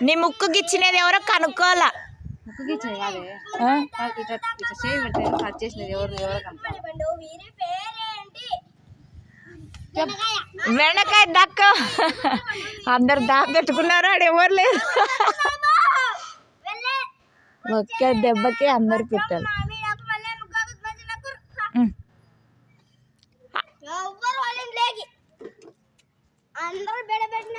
నీ ముక్కుకి ఇచ్చినది ఎవరో కనుక్కోవాలా? ముక్కుకి ఇచ్చేది కాదే. ఆ? కాదు, ఇట్లా ఇట్లా చేయి పెట్టి కట్ చేసినది ఎవరు ఎవరు కనుక వెనకాయ దక్క. అందరు దా పెట్టుకున్నారు ఆడ ఎవరు లేదు ఒక్క దెబ్బకి అందరు పెట్టాలి లేకి అందరూ బెడబెట్టిన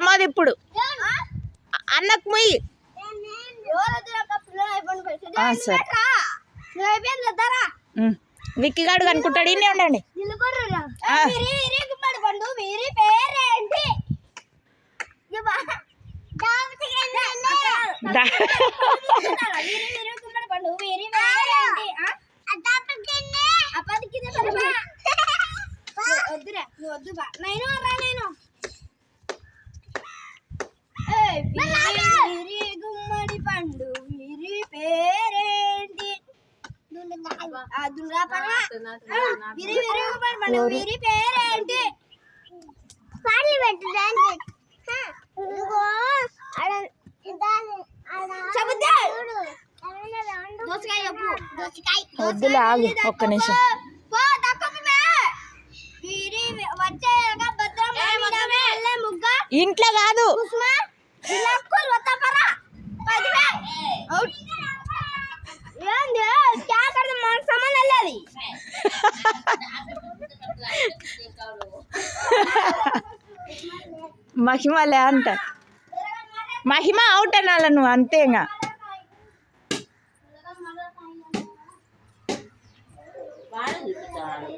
ప్రమోద్ ఇప్పుడు? అన్నకు ముయ్యి సరే. వద్దారా? విక్కిగాడు కనుక్కుంటాడు ఇన్నే ఉండండి నిలబడురా. ఆ. వీరి వీరి గుమ్మడి పండు వీరి పేరేంటి ఇవ్వ. దావతికెళ్ళి దా- వీరి వీరి గుమ్మడి పండు వీరి పేరేంటి ఆ? అప్పటికి ఇది మరి బా. నువ్వు వద్దురా నువ్వు వద్దు బా నేను రా నేను ఏయ్, వీరి వీరి గుమ్మడి పండు వీరి పేరేంటి ఆ, దుర్గా పర్వ. విరి పేరేంటి? పాటలు పెట్టడానికి వద్దులే ఆగు ఒక్క నిమిషం. ఇంట్లో కాదు. మహిమలే అంట. మహిమ అవుట్ అనాల నువ్వు అంతేగా ఇంకా వాడే